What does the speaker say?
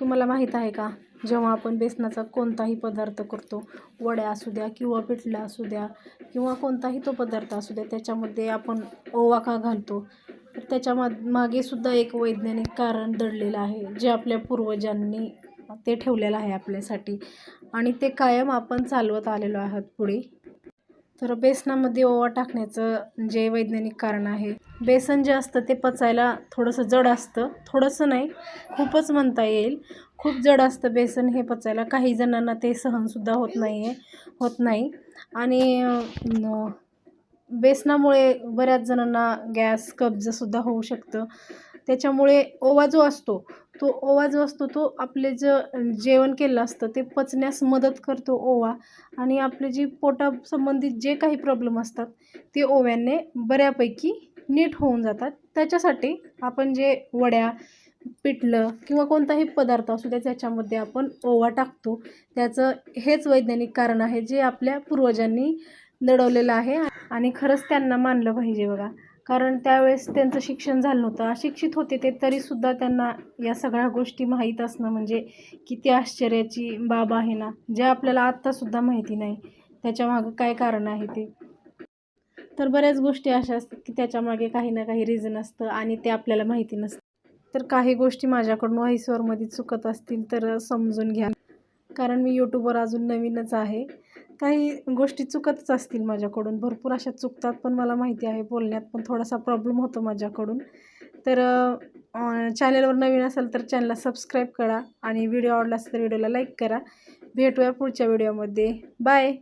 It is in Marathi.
तुम्हाला माहीत आहे का? जेव्हा आपण बेसनाचा कोणताही पदार्थ करतो वड्या असू द्या किंवा पिठलं असू द्या किंवा कोणताही तो पदार्थ असू द्या त्याच्यामध्ये आपण ओवा का घालतो? तर त्याच्या मा मागे सुद्धा एक वैज्ञानिक कारण दडलेलं आहे जे आपल्या पूर्वजांनी ते ठेवलेलं आहे आपल्यासाठी. आणि ते कायम आपण चालवत आलेलो आहोत पुढे. तर बेसनामध्ये ओवा टाकण्याचं जे वैज्ञानिक कारण आहे बेसन जे असतं ते पचायला थोडंसं जड असतं. थोडंसं नाही खूपच म्हणता येईल. खूप जड असतं बेसन हे पचायला. काही जणांना ते सहनसुद्धा होत नाही आहे होत नाही. आणि बेसनामुळे बऱ्याच जणांना गॅस कब्जसुद्धा होऊ शकतं. त्याच्यामुळे ओवा जो असतो तो ओवा जो असतो तो आपले ज जेवण केलं असतं ते पचण्यास मदत करतो ओवा. आणि आपले जी पोटासंबंधित जे काही प्रॉब्लेम असतात ते ओव्याने बऱ्यापैकी नीट होऊन जातात. त्याच्यासाठी आपण जे वड्या पिठलं किंवा कोणताही पदार्थ असू द्या त्याच्यामध्ये आपण ओवा टाकतो त्याचं हेच वैज्ञानिक कारण आहे जे आपल्या पूर्वजांनी दडवलेलं आहे. आणि खरंच त्यांना मानलं पाहिजे बघा. कारण त्यावेळेस त्यांचं शिक्षण झालं नव्हतं. अशिक्षित होते ते तरीसुद्धा त्यांना या सगळ्या गोष्टी माहीत असणं म्हणजे किती आश्चर्याची बाब आहे ना. जे आपल्याला आत्तासुद्धा माहिती नाही त्याच्यामागं काय कारण आहे ते. तर बऱ्याच गोष्टी अशा असतात की त्याच्यामागे काही ना काही रिझन असतं आणि ते आपल्याला माहिती नसतं. तर काही गोष्टी माझ्याकडून व्हॉईसवरमध्ये चुकत असतील तर समजून घ्या. कारण मी यूट्यूबवर अजून नवीनच आहे. काही गोष्टी चुकतच असतील माझ्याकडून. भरपूर अशा चुकतात पण मला माहिती आहे बोलण्यात पण थोडासा प्रॉब्लेम होतो माझ्याकडून. तर चॅनलवर नवीन असेल तर चॅनलला सबस्क्राईब करा आणि व्हिडिओ आवडला असेल तर व्हिडिओला लाईक करा. भेटूया पुढच्या व्हिडिओमध्ये बाय